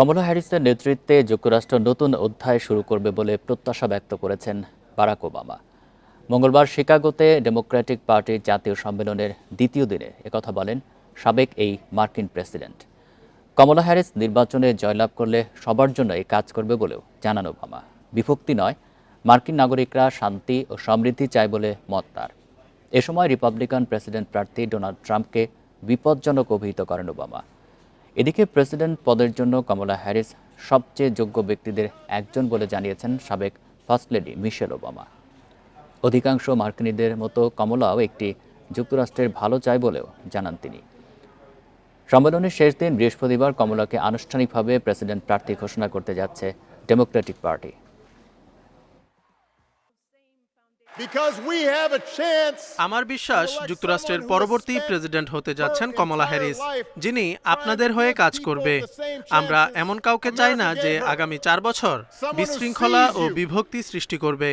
কমলা হ্যারিসের নেতৃত্বে যুক্তরাষ্ট্র নতুন অধ্যায় শুরু করবে বলে প্রত্যাশা ব্যক্ত করেছেন বারাক ওবামা। মঙ্গলবার শিকাগোতে ডেমোক্রেটিক পার্টির জাতীয় সম্মেলনের দ্বিতীয় দিনে একথা বলেন সাবেক এই মার্কিন প্রেসিডেন্ট। কমলা হ্যারিস নির্বাচনে জয়লাভ করলে সবার জন্য এই কাজ করবে বলেও জানান ওবামা। বিভক্তি নয়, মার্কিন নাগরিকরা শান্তি ও সমৃদ্ধি চায় বলে মত তার। এ সময় রিপাবলিকান প্রেসিডেন্ট প্রার্থী ডোনাল্ড ট্রাম্পকে বিপজ্জনক অভিহিত করেন ওবামা। এদিকে প্রেসিডেন্ট পদের জন্য কমলা হ্যারিস সবচেয়ে যোগ্য ব্যক্তিদের একজন বলে জানিয়েছেন সাবেক ফার্স্ট লেডি মিশেল ওবামা। অধিকাংশ মার্কিনীদের মতো কমলাও একটি যুক্তরাষ্ট্রের ভালো চায় বলেও জানান তিনি। সম্মেলনের শেষ দিন বৃহস্পতিবার কমলাকে আনুষ্ঠানিকভাবে প্রেসিডেন্ট প্রার্থী ঘোষণা করতে যাচ্ছে ডেমোক্রেটিক পার্টি। আমার বিশ্বাস যুক্তরাষ্ট্রের পরবর্তী প্রেসিডেন্ট হতে যাচ্ছেন কমলা হ্যারিস যিনি আপনাদের হয়ে কাজ করবে। আমরা এমন কাউকে চাই না যে আগামী চার বছর বিশৃঙ্খলা ও বিভক্তি সৃষ্টি করবে।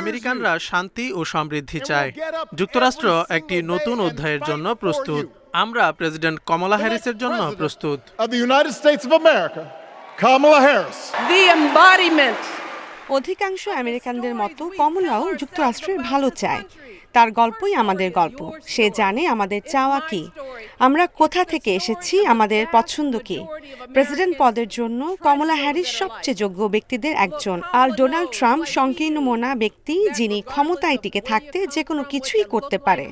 আমেরিকানরা শান্তি ও সমৃদ্ধি চায়। যুক্তরাষ্ট্র একটি নতুন অধ্যায়ের জন্য প্রস্তুত। আমরা প্রেসিডেন্ট কমলা হ্যারিসের জন্য প্রস্তুত। Of the United States of America, Kamala Harris. the embodiment অধিকাংশ আমেরিকানদের মতো কমলাও যুক্তরাষ্ট্রের ভালো চায়। তার গল্পই আমাদের গল্প। সে জানে আমাদের চাওয়া কি। আমরা কোথা থেকে এসেছি, আমাদের পছন্দ কি। প্রেসিডেন্ট পদের জন্য কমলা হ্যারিস সবচেয়ে যোগ্য ব্যক্তিদের একজন আর ডোনাল্ড ট্রাম্প সংকীর্ণ মোনা ব্যক্তি যিনি ক্ষমতায় টিকে থাকতে যে কোনো কিছুই করতে পারে।